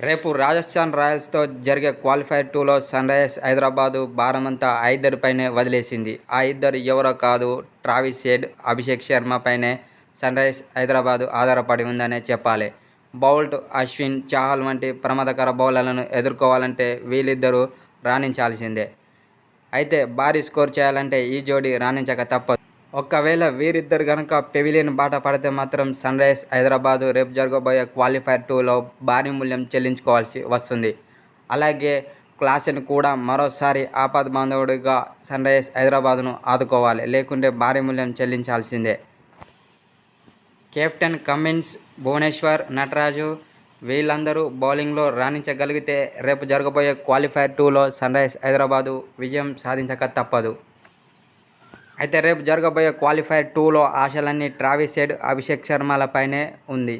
రేపు రాజస్థాన్ రాయల్స్తో జరిగే క్వాలిఫైర్ టూలో సన్ రైజర్స్ హైదరాబాదు భారమంతా ఆ ఇద్దరిపైనే వదిలేసింది. ఆ ఇద్దరు ఎవరో కాదు ట్రావిస్ హెడ్ అభిషేక్ శర్మ పైనే సన్ రైజర్స్ హైదరాబాదు ఆధారపడి ఉందనే చెప్పాలి. బౌల్ట్ అశ్విన్ చాహల్ వంటి ప్రమాదకర బౌలర్లను ఎదుర్కోవాలంటే వీళ్ళిద్దరూ రాణించాల్సిందే. అయితే భారీ స్కోర్ చేయాలంటే ఈ జోడీ రాణించక తప్పదు. ఒకవేళ వీరిద్దరు కనుక పెవిలియన్ బాట పడితే మాత్రం సన్ రైజ్ హైదరాబాదు రేపు జరగబోయే క్వాలిఫైర్ టూలో భారీ మూల్యం చెల్లించుకోవాల్సి వస్తుంది. అలాగే క్లాసెన్ కూడా మరోసారి ఆపద్ బాంధవుడిగా సన్ రైజర్స్ హైదరాబాద్ను ఆదుకోవాలి. లేకుంటే భారీ మూల్యం చెల్లించాల్సిందే. కెప్టెన్ కమిన్స్ భువనేశ్వర్ నటరాజు వీళ్ళందరూ బౌలింగ్లో రాణించగలిగితే రేపు జరగబోయే క్వాలిఫైర్ టూలో సన్ రైజర్స్ హైదరాబాదు విజయం సాధించక తప్పదు. అయితే రేపు జరగబోయే క్వాలిఫైర్ టూలో ఆశలన్నీ ట్రావిస్ హెడ్ అభిషేక్ శర్మలపైనే ఉంది.